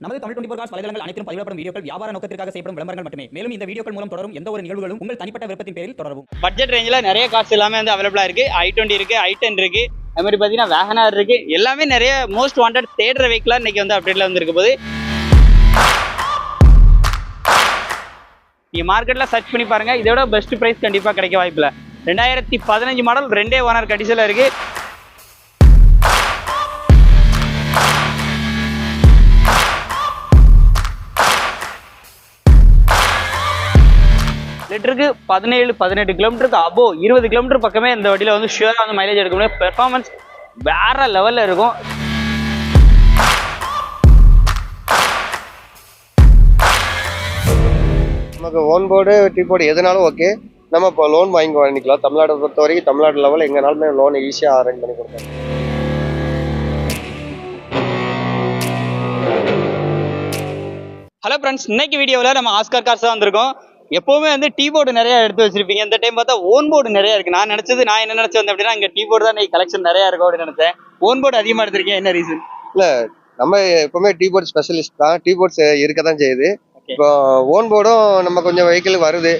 நமது Tamil twenty cos வலைதளங்கள் அனைத்தும் பதிவிடப்படும் வீடியோக்கள் வியாபார நோக்கத்திற்காக செய்யப்படும் விளம்பரங்கள் மட்டுமே. மேலும் இந்த வீடியோக்கள் மூலம் தொடரும் எந்த ஒரு நிகழ்வுகளும் உங்கள் தனிப்பட்ட விருப்பத்தின் பேரில் தொடரும் பட்ஜெட் ரேஞ்சில் நிறைய காசு எல்லாமே வந்து அவைலபிளாக இருக்குது ஐ டுவெண்ட்டி இருக்குது ஐ டென் இருக்குது அது மாதிரி பார்த்தீங்கன்னா வேகனார் இருக்குது எல்லாமே நிறைய மோஸ்ட் வாண்டட் தேடுற வெஹிக்கிளாக இன்றைக்கி வந்து அப்டேட்டில் வந்து இருக்க போது. நீங்கள் மார்க்கெட்டில் சர்ச் பண்ணி பாருங்கள் இதோட பெஸ்ட் ப்ரைஸ் கண்டிப்பாக கிடைக்க வாய்ப்பில்லை ரெண்டாயிரத்தி பதினஞ்சு மாடல் ரெண்டே ஓனர் கண்டிஷனில் இருக்குது லிட்டருக்கு பதினேழு பதினெட்டு கிலோமீட்டருக்கு அபோ இருபது கிலோமீட்டர் பக்கமே இந்த வண்டியில் வந்து ஷுவராக வந்து மைலேஜ் எடுக்க முடியும். பெர்ஃபார்மன்ஸ் வேற லெவலில் இருக்கும். நமக்கு ஓன் போர்டு டீ போர்டு எதுனாலும் ஓகே நம்ம இப்போ லோன் வாங்கி வாங்கிக்கலாம். தமிழ்நாடு பொறுத்த வரைக்கும் தமிழ்நாடு லெவலில் எங்கனாலுமே லோன் ஈஸியாக அரேஞ்ச் பண்ணி கொடுப்போம் ஹலோ ஃப்ரெண்ட்ஸ் இன்னைக்கு வீடியோவில் நம்ம ஆஸ்கார் கார்ஸ் தான் வந்திருக்கோம். எப்போவுமே வந்து டீ போர்டு நிறைய எடுத்து வச்சிருப்பீங்க. இந்த டைம் பார்த்தா ஓன் போர்டு நிறைய இருக்கு. நான் நினைச்சது நான் என்ன நினைச்சு வந்தேன் அப்படின்னா இங்கே டீ போர்டு தான் கலெக்ஷன் நிறைய இருக்கும் அப்படின்னு நினைச்சேன். ஓன் போர்டு அதிகமாக எடுத்திருக்கேன் என்ன ரீசன் நம்ம எப்பவுமே டீ போர்டு ஸ்பெஷலிஸ்ட் தான். டீ போர்ட்ஸ் இருக்க தான் செய்யுது. இப்போ ஓன் போர்டும் நம்ம கொஞ்சம் வெஹிக்கிள் வருது.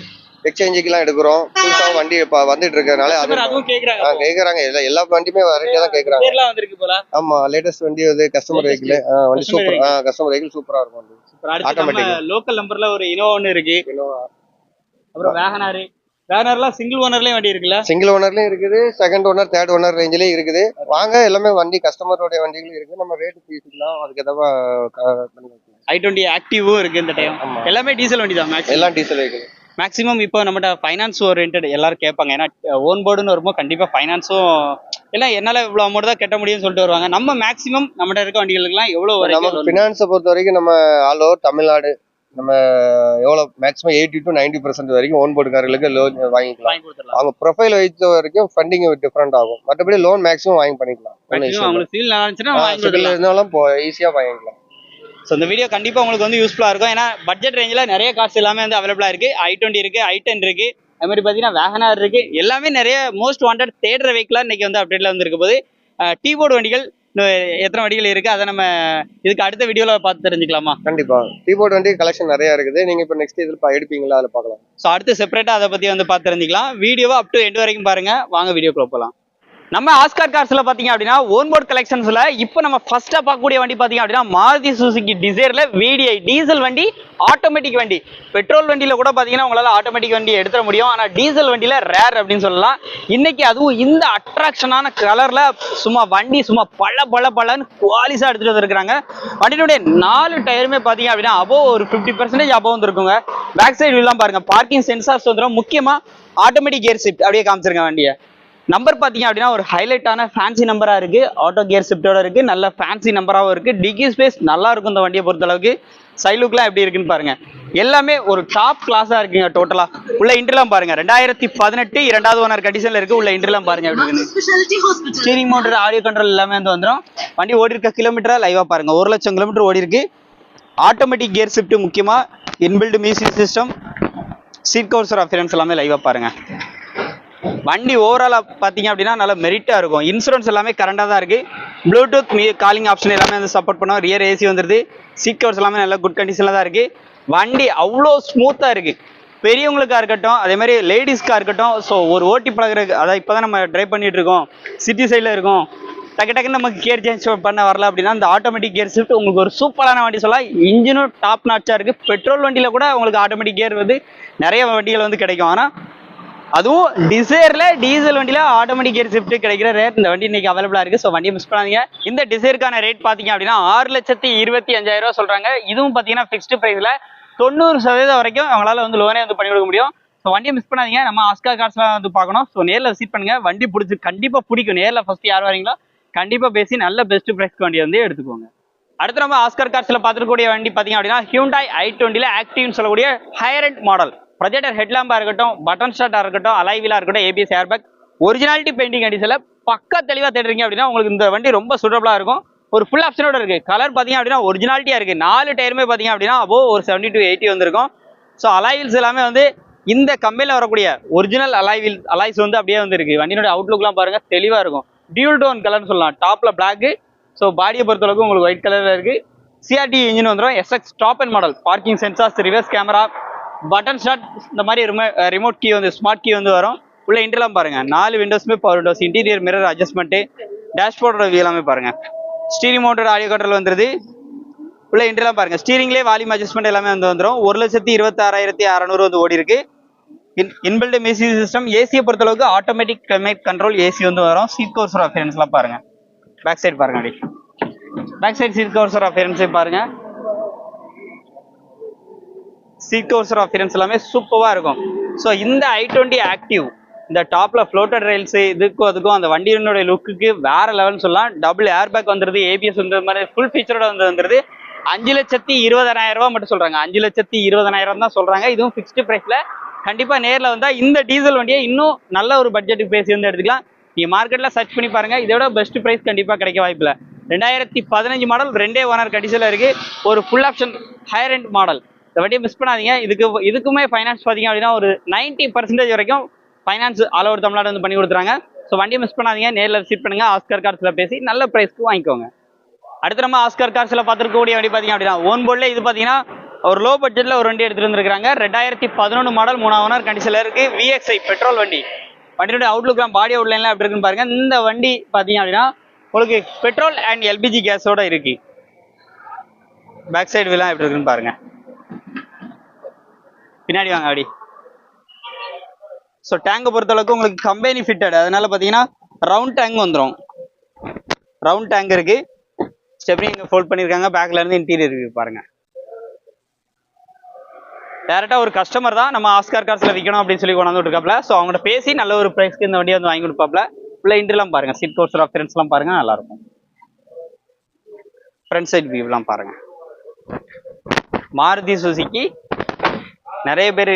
எக்ஸ்சேஞ்சுக்கெல்லாம் எடுக்கிறோம். புதுசாக வண்டி இப்போ வந்துட்டு இருக்கறனால அது கேட்குறாங்க எல்லா எல்லா வண்டியுமே வெரைட்டியாக தான் கேட்குறாங்க பேர்லாம் வந்திருக்கு போல. ஆமா லேட்டஸ்ட் வண்டி வந்து கஸ்டமர். வெஹிக்கிள் வண்டி சூப்பர் கஸ்டமர் வெஹிக்கிள் சூப்பரா இருக்கும் Automatic. லோக்கல் நம்பர்ல ஒரு இனோ ஒன்று இருக்கு. அப்புறம் வேகனாரு. வேகனார்லாம் சிங்கிள் ஓனர்லயும் வண்டி இருக்குல்ல? சிங்கிள் ஓனர்லயும் இருக்குது செகண்ட் ஓனர் தேர்ட் ஓனர் ரேஞ்சிலயும் இருக்குது. வாங்க எல்லாமே வண்டி கஸ்டமரோட வண்டிகளும் இருக்கு நம்ம ரேட் பேசிக்கலாம் அதுக்கு எதவா ஐ டுவெண்ட்டி ஆக்டிவும் இருக்கு இந்த டைம் எல்லாமே டீசல் வண்டி தான் எல்லாம் டீசல் வெஹிக்கிள் மேக்ஸிமம் இப்போ நம்மகிட்ட ஃபைனான்ஸ் ஓரியன்ட் எல்லாரும் கேட்பாங்க. ஏன்னா ஓன் போர்டுன்னு வரும்போது கண்டிப்பாக ஃபைனான்ஸும் எல்லாம் என்னால் இவ்வளோ அமௌண்ட் தான் கட்ட முடியும்னு சொல்லிட்டு வருவாங்க. நம்ம மேக்ஸிமம் நம்மகிட்ட இருக்க வண்டிகளுக்குலாம் எவ்வளோ வரைக்கும் ஃபினான்ஸை பொறுத்த வரைக்கும் நம்ம ஆல் ஓவர் தமிழ்நாடு நம்ம எவ்வளோ maximum eighty to ninety percent வரைக்கும் ஓன் போர்டு கார்களுக்கு லோன் வாங்கிக்கலாம். அவங்க ப்ரொஃபைல் வைத்த வரைக்கும் ஃபண்டிங் டிஃப்ரெண்ட் ஆகும். மற்றபடி லோன் மேக்ஸிமம் வாங்கி பண்ணிக்கலாம். இருந்தாலும் ஈஸியாக வாங்கிக்கலாம். ஸோ இந்த வீடியோ கண்டிப்பாக உங்களுக்கு வந்து யூஸ்ஃபுல்லாக இருக்கும். ஏன்னா பட்ஜெட் ரேஞ்சில் நிறைய கார்ஸ் எல்லாமே வந்து அவைலபிளாக இருக்குது ஐ டுவெண்ட்டி இருக்குது ஐ டென் இருக்குது அது மாதிரி பார்த்தீங்கன்னா வேகனார் இருக்குது எல்லாமே நிறைய மோஸ்ட் வாண்டட் தேடுற வெஹிக்கிளாக இன்னைக்கு வந்து அப்டேட்டில் வந்துருக்க போது டீ போர்டு வண்டிகள் எத்தனை வண்டிகள் இருக்குது அதை நம்ம இதுக்கு அடுத்த வீடியோவில் பார்த்து தெரிஞ்சுக்கலாமா? கண்டிப்பா. கீபோர்ட் வண்டி கலெக்ஷன் நிறைய இருக்குது. நீங்க இப்போ நெக்ஸ்ட் இதில் எடுப்பீங்களா? அதில் பார்க்கலாம். ஸோ அடுத்து செப்பரேட்டாக அதை பற்றி வந்து பார்த்து தெரிஞ்சுக்கலாம். வீடியோவை அப் டு எண்ட் வரைக்கும் பாருங்க. வாங்க வீடியோக்குள்ள போகலாம் நம்ம ஆஸ்கார் கார்ஸ்ல பாத்தீங்க அப்படின்னா ஓன் போர்ட் கலெக்ஷன்ஸ்ல இப்போ நம்ம ஃபர்ஸ்டா பார்க்கக்கூடிய வண்டி பாத்தீங்க அப்படின்னா மாருதி சுசுகி டிசைர்ல விடிஐ டீசல் வண்டி ஆட்டோமேட்டிக் வண்டி. பெட்ரோல் வண்டியில கூட பாத்தீங்கன்னா உங்களால ஆட்டோமேட்டிக் வண்டி எடுத்துட முடியும். ஆனா டீசல் வண்டியில ரேர் அப்படின்னு சொல்லலாம். இன்னைக்கு அதுவும் இந்த அட்ராக்ஷனான கலர்ல சும்மா வண்டி சும்மா பல பல பலன்னு குவாலிஸா எடுத்துட்டு வந்திருக்காங்க வண்டியினுடைய நாலு டயருமே பாத்தீங்க அப்படின்னா அபோ ஒரு ஃபிஃப்டி பர்சன்டேஜ் அபோ வந்துருக்குங்க. பேக் சைடு எல்லாம் பாருங்க. பார்க்கிங் சென்சார்ஸ் வந்துடும் முக்கியமா ஆட்டோமேட்டிக் கியர் ஷிஃப்ட் அப்படியே காமிச்சிருங்க வண்டியை. நம்பர் பார்த்தீங்க அப்படின்னா ஒரு ஹைலைட்டான ஃபேன்சி நம்பராக இருக்கு. ஆட்டோ கியர் ஷிஃப்டோட இருக்கு. நல்ல ஃபேன்சி நம்பராகவும் இருக்கு. டிக்கி ஸ்பேஸ் நல்லா இருக்கும் இந்த வண்டியை பொறுத்த அளவுக்கு சைலுக்குலாம் எப்படி இருக்குன்னு பாருங்க. எல்லாமே ஒரு டாப் கிளாஸாக இருக்குங்க டோட்டலா உள்ள இன்ட்ரெலாம் பாருங்க. ரெண்டாயிரத்தி பதினெட்டு இரண்டாவது ஓனர் கண்டிஷன்ல இருக்கு. உள்ள இன்ட்ரெலாம் பாருங்க எப்படி இருக்குன்னு. Speciality hospital steering motor audio control எல்லாமே வந்து வந்துடும் வண்டி ஓடி இருக்க கிலோமீட்டரா லைவா பாருங்க. ஒரு லட்சம் கிலோமீட்டர் ஓடி இருக்கு. ஆட்டோமேட்டிக் கியர் ஷிஃப்ட் முக்கியமா. Inbuilt music system seat covers appearance எல்லாமே லைவா பாருங்க. வண்டி ஓவராலாக பார்த்தீங்க அப்படின்னா நல்ல மெரிட்டாக இருக்கும். இன்சூரன்ஸ் எல்லாமே கரண்டாக தான் இருக்குது ப்ளூடூத் மீ காலிங் ஆப்ஷன் எல்லாமே வந்து சப்போர்ட் பண்ணும். ரியர் ஏசி வந்துருது. சீட் கவர்ஸ் எல்லாமே நல்ல குட் கண்டிஷனில் தான் இருக்குது வண்டி அவ்வளோ ஸ்மூத்தாக இருக்குது பெரியவங்களுக்காக இருக்கட்டும் அதே மாதிரி லேடிஸ்க்காக இருக்கட்டும் ஸோ ஒரு ஓட்டி பழகிற அதான் இப்போ தான் நம்ம ட்ரைவ் பண்ணிகிட்டு இருக்கோம். சிட்டி சைடில் இருக்கோம். டக்கு டக்குன்னு நமக்கு கியர் சேஞ்ச் பண்ண வரல அப்படின்னா இந்த ஆட்டோமேட்டிக் கியர் ஷிஃப்ட் உங்களுக்கு ஒரு சூப்பரான வண்டி சொல்லலாம். இன்ஜினும் டாப் நாட்சாக இருக்குது பெட்ரோல் வண்டியில் கூட உங்களுக்கு ஆட்டோமேட்டிக் கியர் வந்து நிறைய வண்டிகள் வந்து கிடைக்கும். ஆனால் அதுவும் டிசைர்ல டீசல் வண்டியில ஆட்டோமேட்டிக் கியர் ஷிஃப்ட் கிடைக்கிற ரேட் இந்த வண்டி இன்னைக்கு அவைலபிளா இருக்கு. ஸோ வண்டியை மிஸ் பண்ணாதீங்க. இந்த டிசைருக்கான ரேட் பாத்தீங்க அப்படின்னா ஆறு லட்சத்தி இருபத்தி அஞ்சாயிரம் ரூபாய் சொல்றாங்க. இதுவும் பாத்தீங்கன்னா ஃபிக்ஸ்டு பிரைஸ்ல தொண்ணூறு சதவீதம் வரைக்கும் அவங்களால வந்து லோனே வந்து பண்ணி கொடுக்க முடியும். ஸோ வண்டியை மிஸ் பண்ணாதீங்க. நம்ம ஆஸ்கா கார்ஸ்லாம் வந்து பார்க்கணும். ஸோ நேரில் விசிட் பண்ணுங்க. வண்டி பிடிச்சி கண்டிப்பா பிடிக்கும். நேரில் ஃபர்ஸ்ட் யார் வரீங்களோ கண்டிப்பா பேசி நல்ல பெஸ்ட் பிரைஸ்க்கு வண்டி வந்து எடுத்துக்கோங்க. அடுத்து நம்ம ஆஸ்கர் கார்ஸ்ல பார்த்துருக்கக்கூடிய வண்டி பார்த்தீங்க அப்படின்னா ஹியூண்டாய் ஐ டுவெண்ட்டியில் ஆக்டிவ்னு சொல்லக்கூடிய ஹையர் மாடல் ப்ரொஜெக்டர் ஹெட்லாம்பாக இருக்கட்டும் பட்டன் ஸ்டார்ட்டா இருக்கட்டும் அலைவிலாக இருக்கட்டும் ஏபிஎஸ் ஏர்பேக் ஒரிஜினாலிட்டி பெயிண்டிங் கண்டிஷன்ல பக்கா தெளிவாக தேடுறீங்க அப்படின்னா உங்களுக்கு இந்த வண்டி ரொம்ப சூட்டபிளா இருக்கும். ஒரு ஃபுல் ஆப்ஷனோட இருக்குது கலர் பார்த்தீங்க அப்படின்னா ஒரிஜினாலிட்டியாக இருக்குது நாலு டயருமே பார்த்தீங்க அப்படின்னா அபோ ஒரு செவன்டி டு எயிட்டி வந்திருக்கும். ஸோ அலைவில்ஸ் எல்லாமே வந்து இந்த கம்பெனியில் வரக்கூடிய ஒரிஜினல் அலைவில் அலைஸ் வந்து அப்படியே வந்துருக்கு. வண்டியோட அவுட்லுக்லாம் பாருங்கள் தெளிவாக இருக்கும். டியூல் டோன் கலர்னு சொல்லலாம். டாப்பில் பிளாக்கு ஸோ பாடியை பொறுத்தளவுக்கு உங்களுக்கு ஒயிட் கலரில் இருக்குது சிஆர்டி இன்ஜின் வந்துடும் SX top end model parking sensors reverse camera button start இந்த மாதிரி ரிமோட் கீ வந்து ஸ்மார்ட் கீ வந்து வரும். உள்ள இன்டர்லாம் பாருங்க. நாலு விண்டோஸ்மே power windows interior mirror adjustment டேஷ்போர்டோட view எல்லாமே பாருங்க. ஸ்டீரிங் மோட்டர் ஆடியோ கண்ட்ரோல் வந்துருது. உள்ள இன்டர்லாம் பாருங்க. ஸ்டீரிங்லேயே வால்யூம் அட்ஜஸ்ட்மெண்ட் எல்லாமே வந்து வந்துடும் ஒரு லட்சத்தி இருபத்தாறாயிரத்தி அறநூறு வந்து ஓடி இருக்கு இன்பில்ட் மியூசிக் சிஸ்டம் ஏசியை பொறுத்தளவுக்கு ஆட்டோமேட்டிக் கிளைமேட் கண்ட்ரோல் ஏசி வந்து வரும். சீட் கவர்ஸோட அஃபியரன்ஸ்லாம் பாருங்க. பேக் சைடு பாருங்க. அப்படி பேக் சைடு சீட் கவர்ஸோட அஃபியரன்ஸே பாருங்க. சீட் கவர்ஸோட எல்லாமே சூப்பராக இருக்கும். ஸோ இந்த ஐ டுவெண்ட்டி ஆக்டிவ் இந்த டாப்பில் ஃப்ளோட்டட் ரயில்ஸு இதுக்கும் அதுக்கும் அந்த வண்டியினுடைய லுக்குக்கு வேற லெவல்னு சொல்லலாம். டபுள் ஏர் பேக் வந்துருது ஏபிஎஸ் வந்து மாதிரி ஃபுல் ஃபீச்சரோட வந்து வந்துருது. அஞ்சு லட்சத்தி இருபதாயிரம் ரூபா மட்டும் சொல்றாங்க. அஞ்சு லட்சத்தி இருபதாயிரம் தான் சொல்றாங்க. இதுவும் ஃபிக்ஸ்டு ப்ரைஸில் கண்டிப்பாக நேரில் வந்தால் இந்த டீசல் வண்டியை இன்னும் நல்ல ஒரு பட்ஜெட்டுக்கு பேசி வந்து எடுத்துக்கலாம். நீங்கள் மார்க்கெட்டில் சர்ச் பண்ணி பாருங்க. இதோட பெஸ்ட் ப்ரைஸ் கண்டிப்பாக கிடைக்க வாய்ப்பில்லை. ரெண்டாயிரத்தி பதினஞ்சு மாடல் ரெண்டே ஓனர் கண்டிஷன்ல இருக்குது ஒரு full option higher end model இந்த வண்டியை மிஸ் பண்ணாதீங்க. இதுக்கு இதுக்குமே ஃபைனான்ஸ் பார்த்தீங்க அப்படின்னா ஒரு 90% பர்சன்டேஜ் வரைக்கும் ஃபைனான்ஸ் ஆல் ஓவர் தமிழ்நாடு வந்து பண்ணி கொடுத்துறாங்க. ஸோ வண்டியை மிஸ் பண்ணாதீங்க. நேரில் விசிட் பண்ணுங்க. ஆஸ்கர் கார்ஸில் பேசி நல்ல ப்ரைஸ்க்கு வாங்கிக்கோங்க. அடுத்து நம்ம ஆஸ்கர் கார்ஸில் பார்த்துருக்கக்கூடிய வண்டி பார்த்தீங்க அப்படின்னா ஓன் போர்டில் இது பார்த்தீங்கன்னா ஒரு லோ பட்ஜெட்டில் ஒரு வண்டி எடுத்துகிட்டு வந்திருக்காங்க ரெண்டாயிரத்தி பதினொன்று மாடல் மூணாவது ஓனர் கண்டிஷனில் இருக்கு. விஎக்ஸ்ஐ பெட்ரோல் வண்டி. வண்டியோட அவுட்லுக்லாம் பாடி அவுட்லைன்லாம் எப்படி இருக்குன்னு பாருங்க. இந்த வண்டி பார்த்தீங்க அப்படின்னா உங்களுக்கு பெட்ரோல் அண்ட் எல்பிஜி கேஸோட இருக்கு. பேக் சைடு விலாம் எப்படி இருக்குன்னு பாருங்க. பின்னாடி வாங்க அப்படி ஸோ டேங்கை பொறுத்தளவுக்கு உங்களுக்கு கம்பெனி ஃபிட்டட் அதனால பார்த்தீங்கன்னா ரவுண்ட் டேங்க் வந்துடும் ரவுண்ட் டேங்க் இருக்கு. ஸ்டெப்னி இங்கே ஃபோல்ட் பண்ணியிருக்காங்க. பேக்ல இருந்து இன்டீரியர் இருக்கு பாருங்க. டேரெக்டாக ஒரு கஸ்டமர் தான் நம்ம ஆஸ்கார் காசில் விற்கணும் அப்படின்னு சொல்லி கொண்டாந்து விட்டுருக்காப்ல. ஸோ அவங்கள்ட்ட பேசி நல்ல ஒரு ப்ரைஸ்க்கு இந்த வண்டியை வந்து வாங்கி கொடுப்பாப்ல. ஃபுல்லாக இன்ட்ரெலாம் பாருங்க. சீட் கோர்ஸ் ஆஃபரன்ஸ்லாம் பாருங்க. நல்லாயிருக்கும் ஃப்ரண்ட் சைட் வியூலாம் பாருங்க. மாருதி சுசுக்கி நிறைய பேர்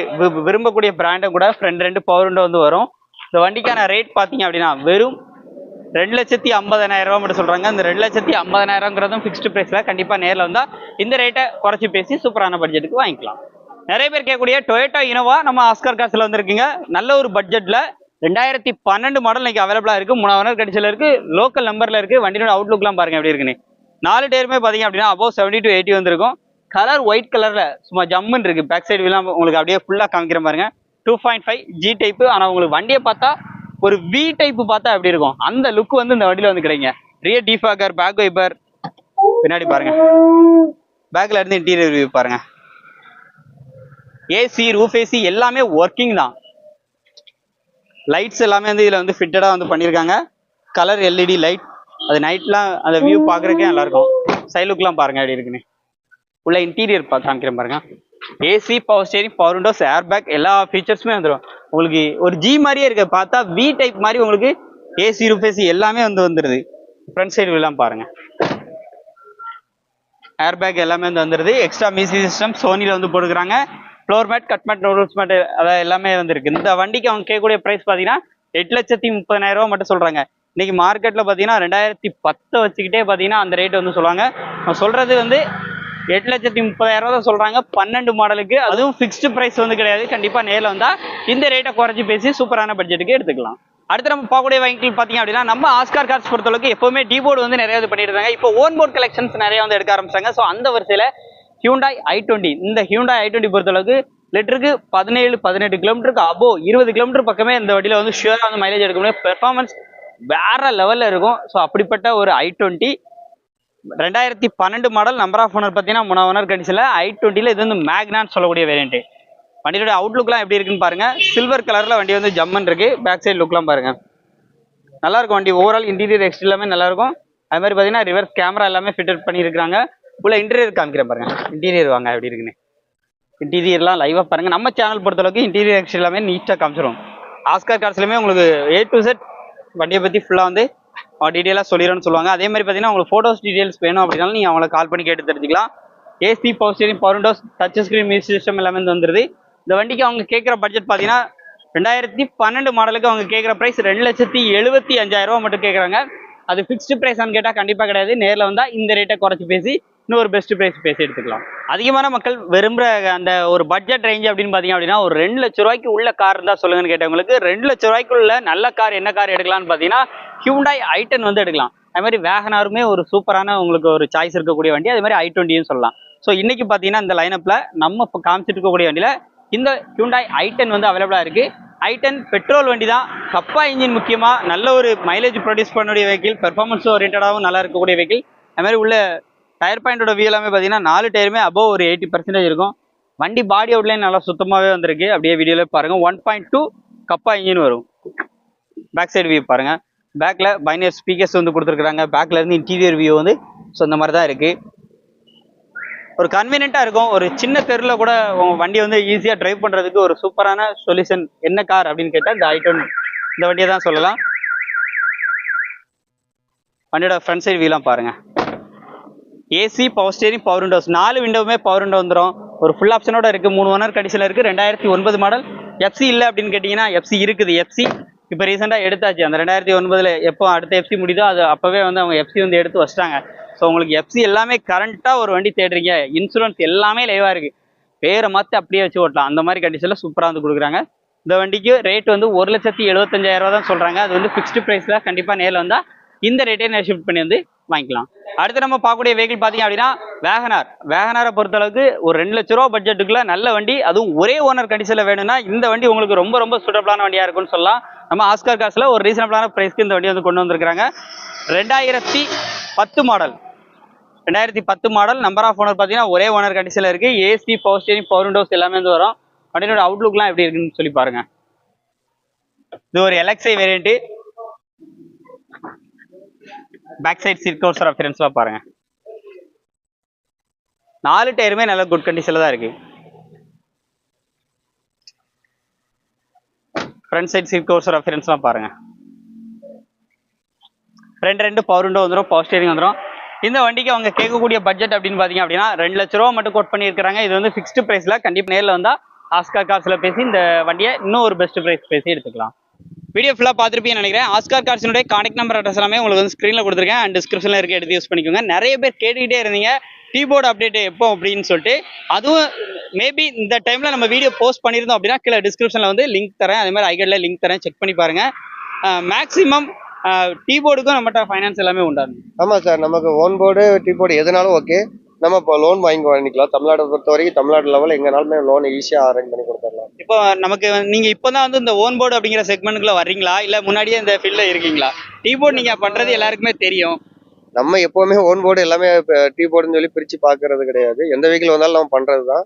விரும்பக்கூடிய பிராண்டும் கூட ஃப்ரெண்ட் ரெண்டு பவர் விண்டோ வந்து வரும். இந்த வண்டிக்கான ரேட் பார்த்தீங்க அப்படின்னா வெறும் ரெண்டு லட்சத்தி ஐம்பதனாயிரம் ரூபா மட்டும் சொல்றாங்க. இந்த ரெண்டு லட்சத்தி ஐம்பதனாயிரங்கிறதும் ஃபிக்ஸ்டு ப்ரைஸில் கண்டிப்பாக நேரில் வந்தால் இந்த ரேட்டை குறைச்சி பேசி சூப்பரான பட்ஜெட்டுக்கு வாங்கிக்கலாம். நிறைய பேர் கேட்கக்கூடிய டொயோட்டோ இனோவா நம்ம ஆஸ்கர் காசில் வந்திருக்குங்க. நல்ல ஒரு பட்ஜெட்ல ரெண்டாயிரத்தி பன்னெண்டு மாடல் இன்னைக்கு அவைலபிளா இருக்கு. மூணாவது கடிச்சில இருக்கு. லோக்கல் நம்பரில் இருக்கு. வண்டியோட அவுட்லுக்லாம் பாருங்க எப்படி இருக்குன்னு. நாலு டேருமே பார்த்தீங்க அப்படின்னா அபோவ் செவன்ட்டி டு எயிட்டி வந்திருக்கும். கலர் ஒயிட் கலரில் சும்மா ஜம்முன்னு இருக்குது பேக் சைடு வீலாம் உங்களுக்கு அப்படியே ஃபுல்லாக காமிக்கிற பாருங்க. Two point five G type ஆனால் உங்களுக்கு வண்டியை பார்த்தா ஒரு வி டைப்பு பார்த்தா எப்படி இருக்கும்? அந்த லுக் வந்து இந்த வண்டியில் வந்து கிடைங்க ரியர் டிஃபாகர் பேக் வைப்பர் பின்னாடி பாருங்க. பேக்கில் இருந்து இன்டீரியர் வியூ பாருங்க. ஏசி ரூஃப் ஏசி எல்லாமே ஒர்க்கிங் தான். லைட்ஸ் எல்லாமே வந்து இதில் வந்து ஃபிட்டடாக வந்து பண்ணியிருக்காங்க. கலர் எல்இடி லைட் அது நைட்லாம் அந்த வியூ பார்க்கறதுக்கே நல்லாயிருக்கும் சைலுக்கெலாம் பாருங்கள் லுக்லாம் எப்படி இருக்குன்னு. உள்ள இன்டீரியர் காமிக்கிறேன் பாருங்க. AC power steering power windows airbag எல்லா ஃபீச்சர்ஸுமே வந்துடும் உங்களுக்கு ஒரு ஜி மாதிரியே இருக்கு. பார்த்தா வி டைப் மாதிரி உங்களுக்கு ஏசி ரூஃப் ஏசி எல்லாமே வந்து வந்துடுது ஃப்ரண்ட் சைடு எல்லாம் பாருங்க. ஏர் பேக் எல்லாமே வந்து வந்துடுது எக்ஸ்ட்ரா மியூசிக் சிஸ்டம் சோனியில் வந்து போட்டுக்கிறாங்க. Floor mat cut mat noodles mat அதான் எல்லாமே வந்துருக்கு இந்த வண்டிக்கு அவங்க கேட்கக்கூடிய ப்ரைஸ் பார்த்தீங்கன்னா எட்டு லட்சத்தி முப்பதாயிரம் ரூபா மட்டும் சொல்கிறாங்க இன்னைக்கு மார்க்கெட்டில் பார்த்தீங்கன்னா ரெண்டாயிரத்தி பத்தை வச்சுக்கிட்டே பார்த்தீங்கன்னா அந்த ரேட் வந்து சொல்லுவாங்க. நான் சொல்கிறது வந்து எட்டு லட்சத்தி முப்பதாயிரம் ரூபா தான் சொல்கிறாங்க பன்னெண்டு மாடலுக்கு. அதுவும் ஃபிக்ஸ்டு ப்ரைஸ் வந்து கிடையாது. கண்டிப்பாக நேரில் வந்தால் இந்த ரேட்டை குறைச்சி பேசி சூப்பரான பட்ஜெட்டுக்கு எடுத்துக்கலாம். அடுத்து நம்ம பார்க்கக்கூடிய வெஹிக்கிள் பார்த்தீங்க அப்படின்னா நம்ம ஆஸ்கார் கார்ஸ் பொறுத்தளவுக்கு எப்பவுமே டி போர்டு வந்து நிறைய இது பண்ணிட்டு இருக்காங்க. இப்போ ஓன் போர்ட் கலெக்ஷன்ஸ் நிறைய வந்து எடுக்க ஆரம்பிச்சாங்க. ஸோ அந்த வரிசையில் ஹியூண்டாய் ஐ டுவெண்ட்டி இந்த ஹியூண்டாய் ஐ டுவெண்ட்டி பொறுத்தளவுக்கு லிட்டருக்கு பதினேழு பதினெட்டு கிலோமீட்டருக்கு அபோ இருபது கிலோமீட்டர் பக்கமே இந்த வண்டியில் வந்து ஷுவராக வந்து மைலேஜ் எடுக்க முடியும். பெர்ஃபார்மன்ஸ் வேற லெவலில் இருக்கும். ஸோ அப்படிப்பட்ட ஒரு ஐ டுவெண்ட்டி ரெண்டாயிரத்தி பன்னெண்டு மாடல் நம்பர் ஆஃப் ஓனர் பார்த்தீங்கன்னா மூணாவது ஓனர் கண்டிஷனில் ஐ டுவெண்ட்டியில் இது வந்து மேக்னான்னு சொல்லக்கூடிய வேரியண்ட்டு வண்டியோட அவுட்லுக்லாம் எப்படி இருக்குன்னு பாருங்க. சில்வர் கலரில் வண்டி வந்து ஜம்மன் இருக்கு. பேக் சைடு லுக்லாம் பாருங்க. நல்லாயிருக்கும் வண்டி. ஓவரால் இன்டீரியர் எக்ஸ்ட் எல்லாமே நல்லாயிருக்கும் அது மாதிரி பார்த்தீங்கன்னா ரிவர்ஸ் கேமரா எல்லாமே ஃபிட்டட் பண்ணியிருக்காங்க உள்ள இன்டீரியர் காமிக்கிறேன் பாருங்க. இன்டீரியர் வாங்க எப்படி இருக்குன்னு. இன்டீரியர்லாம் லைவாக பாருங்க. நம்ம சேனல் பொறுத்தளவுக்கு இன்டீரியர் எக்ஸ்ட் எல்லாமே நீட்டாக காமிச்சிரும். ஆஸ்கார் கார்ஸ்லையுமே உங்களுக்கு ஏ டு செட் வண்டியை பற்றி ஃபுல்லாக வந்து டீட்டெயிலாக சொல்லிடுறோம்னு சொல்லுவாங்க. அதே மாதிரி பார்த்தீங்கன்னா உங்களுக்கு ஃபோட்டோஸ் டீட்டெயில்ஸ் வேணும் அப்படின்னாலும் நீங்கள் அவங்கள கால் பண்ணி கேட்டு தெரிஞ்சுக்கலாம். AC power steering power windows touch screen music system எல்லாமே வந்து வந்துருது. இந்த வண்டிக்கு அவங்க கேட்குற பட்ஜெட் பார்த்தீங்கன்னா ரெண்டாயிரத்தி பன்னெண்டு மாடலுக்கு அவங்க கேட்குற ப்ரைஸ் ரெண்டு லட்சத்தி எழுபத்தி அஞ்சாயிரம் ரூபா மட்டும் கேட்குறாங்க. அது ஃபிக்ஸ்டு ப்ரைஸான்னு கேட்டால் கண்டிப்பாக கிடையாது. நேரில் வந்தால் இந்த ரேட்டை குறைச்சி பேசி இன்னும் ஒரு பெஸ்ட் ப்ரைஸ் பேசி எடுத்துக்கலாம். அதிகமான மக்கள் விரும்புகிற அந்த ஒரு பட்ஜெட் ரேஞ்ச் அப்படின்னு பார்த்தீங்க அப்படின்னா ஒரு ரெண்டு லட்ச ரூபாய்க்கு உள்ள கார் இருந்தால் சொல்லுங்கன்னு கேட்டவங்களுக்கு ரெண்டு லட்ச ரூபாய்க்குள்ள நல்ல கார் என்ன கார் எடுக்கலாம்னு பார்த்தீங்கன்னா ஹியூண்டாய் ஐட்டன் வந்து எடுக்கலாம். அது மாதிரி வேகனாருமே ஒரு சூப்பரான உங்களுக்கு ஒரு சாய்ஸ் இருக்கக்கூடிய வண்டி அது மாதிரி ஐ டுவெண்ட்டியும் சொல்லலாம். ஸோ இன்றைக்கி பார்த்தீங்கன்னா இந்த லைனப்பில் நம்ம இப்போ காமிச்சிட்டு இருக்கக்கூடிய வண்டியில் இந்த ஹியூண்டாய் ஐ டென் வந்து அவைலபிளாக இருக்குது ஐ டென் பெட்ரோல் வண்டி தான் கப்பா இன்ஜின் முக்கியமாக நல்ல ஒரு மைலேஜ் ப்ரொடியூஸ் பண்ணக்கூடிய வெஹிக்கிள் பெர்ஃபார்மன்ஸ் ஓரியன்டாகவும் நல்லா இருக்கக்கூடிய வெஹிக்கிள் அது மாதிரி உள்ள டயர் பாயிண்டோட வியூ எல்லாமே பார்த்தீங்கன்னா நாலு டயருமே அபோவ் ஒரு எயிட்டி பர்சன்டேஜ் இருக்கும். வண்டி பாடி அவுட்லைன் நல்லா சுத்தமாகவே வந்திருக்கு. அப்படியே வீடியோவில் பாருங்கள் one point two Kappa engine வரும். பேக் சைடு வியூ பாருங்கள் பேக்கில் பைனர் ஸ்பீக்கர்ஸ் வந்து கொடுத்துருக்குறாங்க. பேக்லேருந்து இன்டீரியர் வியூ வந்து ஸோ இந்த மாதிரி தான் இருக்குது ஒரு கன்வீனியண்ட்டாக இருக்கும். ஒரு சின்ன தெருவில் கூட உங்கள் வண்டி வந்து ஈஸியாக ட்ரைவ் பண்ணுறதுக்கு ஒரு சூப்பரான சொல்யூஷன் என்ன கார் அப்படின்னு கேட்டால் இந்த ஐட்டன் இந்த வண்டியை தான் சொல்லலாம். வண்டியோட ஃப்ரண்ட் சைடு வியூலாம் பாருங்கள் AC power steering power windows நாலு விண்டோவுமே பவர் விண்டோ வந்துடும் ஒரு ஃபுல் ஆப்ஷனோட இருக்குது மூணு ஓனர் கண்டிஷனில் இருக்குது ரெண்டாயிரத்தி ஒன்பது மாடல் எஃப்சி இல்லை அப்படின்னு கேட்டிங்கன்னா எஃப்சி இருக்குது. எஃப்சி இப்போ ரீசெண்டாக எடுத்தாச்சு. அந்த ரெண்டாயிரத்தி ஒன்பதில் எப்போ அடுத்த எஃப்சி முடியுதோ அது அப்போவே வந்து அவங்க எஃப்சி வந்து எடுத்து வச்சிட்டாங்க. ஸோ உங்களுக்கு எஃப்சி எல்லாமே கரண்ட்டாக ஒரு வண்டி தேடுறீங்க. இன்சூரன்ஸ் எல்லாமே லைவாக இருக்குது பேரை மாற்றி அப்படியே வச்சு ஓட்டலாம். அந்த மாதிரி கண்டிஷனில் சூப்பராக வந்து கொடுக்குறாங்க. இந்த வண்டிக்கு ரேட் வந்து ஒரு லட்சத்தி எழுபத்தஞ்சாயிரரூவா தான் சொல்கிறாங்க அது வந்து ஃபிக்ஸ்டு ப்ரைஸில் கண்டிப்பாக நேரில் வந்தால் இந்த ரேட்டே நான் ஷிஃப்ட் பண்ணி வந்து வாங்கிக்கலாம். அடுத்து நம்ம பார்க்கக்கூடிய வெஹிக்கிள் பார்த்தீங்க அப்படின்னா வேகனார் வேகனாரை பொறுத்தளவுக்கு ஒரு ரெண்டு லட்ச ரூபா பட்ஜெட்டுக்குள்ள நல்ல வண்டி அதுவும் ஒரே ஓனர் கண்டிஷனில் வேணும்னா இந்த வண்டி உங்களுக்கு ரொம்ப ரொம்ப சூட்டபிளான வண்டியாக இருக்கும்னு சொல்லலாம். நம்ம ஆஸ்கர் காசில் ஒரு ரீசனபிளான ப்ரைஸ்க்கு இந்த வண்டி வந்து கொண்டு வந்திருக்காங்க ரெண்டாயிரத்தி பத்து மாடல் ரெண்டாயிரத்தி பத்து மாடல் நம்பர் ஆஃப் ஓனர் பார்த்தீங்கன்னா ஒரே ஓனர் கண்டிஷனில் இருக்குது AC power steering power windows எல்லாமே வந்து வரும். வண்டியோட அவுட்லுக்லாம் எப்படி இருக்குன்னு சொல்லி பாருங்க. இது ஒரு LXI variant back side seat covers ரெஃபரன்ஸ்லாம் பாருங்க. நாலு டயருமே நல்ல குட் கண்டிஷனில் தான் இருக்கு. ஃப்ரண்ட் சைட் சீட் கவர்ஸ் ரெஃபரன்ஸ்லாம் பாருங்க. ரெண்டு ரெண்டு பவர் விண்டோ வந்துடும் பவர் ஸ்டேரிங் வந்துடும் இந்த வண்டிக்கு அவங்க கேட்கக்கூடிய பட்ஜெட் அப்படின்னு பார்த்தீங்க அப்படின்னா ரெண்டு லட்ச ரூபா மட்டும் கோட் பண்ணியிருக்காங்க இது வந்து ஃபிக்ஸ்டு ப்ரைஸில் கண்டிப்பாக நேரில் வந்தால் ஆஸ்கா காசில் பேசி இந்த வண்டியை இன்னும் ஒரு பெஸ்ட் ப்ரைஸ் பேசி எடுத்துக்கலாம். வீடியோ ஃபுல்லாக பார்த்துருப்பீங்கன்னு நினைக்கிறேன். ஆஸ்கார் கார்ஸினுடைய கான்டாக்ட் நம்பர் அட்ரஸ் எல்லாமே உங்களுக்கு வந்து ஸ்க்ரீனில் கொடுத்துருக்கேன். அண்ட் டிஸ்கிரிப்ஷனில் இருக்க எடுத்து யூஸ் பண்ணிக்கோங்க. நிறைய பேர் கேட்டுக்கிட்டே இருந்தீங்க. கீபோர்டு அப்டேட் எப்போ அப்படின்னு சொல்லிட்டு. அதுவும் மேபி இந்த டைமில் நம்ம வீடியோ போஸ்ட் பண்ணியிருந்தோம் அப்படின்னா கீழே டிஸ்கிரிப்ஷனில் வந்து லிங்க் தரேன். அதே மாதிரி ஐகடில் லிங்க் தரேன். செக் பண்ணி பாருங்கள் மேக்ஸிமம் கீபோர்டுக்கும் நம்மகிட்ட ஃபைனான்ஸ் எல்லாமே உண்டாரு ஆமாம் சார் நமக்கு ஓன் போர்டு டீ போர்டு எதுனாலும் ஓகே நம்ம இப்போ லோன் வாங்கி வாங்கிக்கலாம். தமிழ்நாடு பொறுத்த வரைக்கும் தமிழ்நாடு லெவலில் எங்கனாலுமே லோன் ஈஸியாக அரேஞ்ச் பண்ணி கொடுத்துடலாம். இப்போ நமக்கு நீங்க இப்போதான் வந்து இந்த ஓன் போர்டு அப்படிங்கிற செக்மெண்ட்குள்ள வர்றீங்களா? இல்ல முன்னாடியே இந்த ஃபீல்ட்ல இருக்கீங்களா? கீபோர்டு நீங்க பண்றது எல்லாருக்குமே தெரியும். நம்ம எப்போவுமே ஓன் போர்டு எல்லாமே டீ போர்டுன்னு சொல்லி பிரித்து பார்க்கறது கிடையாது. எந்த வெஹிக்கிள் வந்தாலும் நம்ம பண்ணுறது தான்.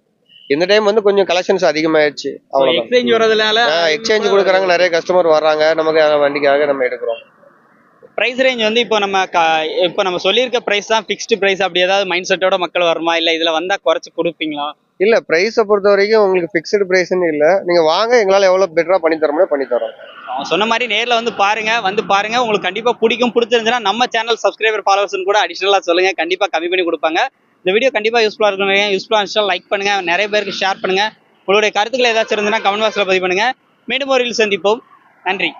இந்த டைம் வந்து கொஞ்சம் கலெக்ஷன்ஸ் அதிகமாயிடுச்சு. அவ்வளோதான் எக்ஸ்சேஞ்ச் வரதுனால எக்ஸ்சேஞ்ச் கொடுக்குறாங்க நிறைய கஸ்டமர் வர்றாங்க. நமக்கு வண்டிக்காக நம்ம எடுக்கிறோம். பிரைஸ் ரேஞ்ச் வந்து இப்போ நம்ம க- இப்போ நம்ம சொல்லியிருக்க பிரைஸ் தான் ஃபிக்ஸ்டு பிரைஸ் அப்படி ஏதாவது மைண்ட் செட்டோட மக்கள் வருமா இல்ல இதுல வந்தா குறைச்சு கொடுப்பீங்களா? இல்லை ப்ரைஸை பொறுத்த வரைக்கும் உங்களுக்கு ஃபிக்ஸ்டு ப்ரைஸ்னு இல்லை. நீங்கள் வாங்க எங்களால் எவ்வளோ பெட்டராக பண்ணி தர முடியும் பண்ணி தரோம். அவன் சொன்ன மாதிரி நேர்ல வந்து பாருங்க வந்து பாருங்க. உங்களுக்கு கண்டிப்பா பிடிக்கும் பிடிச்சிருந்துச்சுன்னா நம்ம சேனல் சப்ஸ்கிரைபர் ஃபாலோவர்ஸ் கூட அடிஷனலா சொல்லுங்க. கண்டிப்பா கம்மி பண்ணி கொடுப்பாங்க. இந்த வீடியோ கண்டிப்பா யூஸ்ஃபுல்லா இருக்கும் யூஸ்ஃபுல்லா இருந்துச்சா லைக் பண்ணுங்க. நிறைய பேருக்கு ஷேர் பண்ணுங்க. உங்களுடைய கருத்துக்கள் ஏதாச்சும் இருந்ததுன்னா கமெண்ட் பாக்ஸ்ல பதிவு பண்ணுங்க. மீண்டும் ஒரு சந்திப்போம். நன்றி.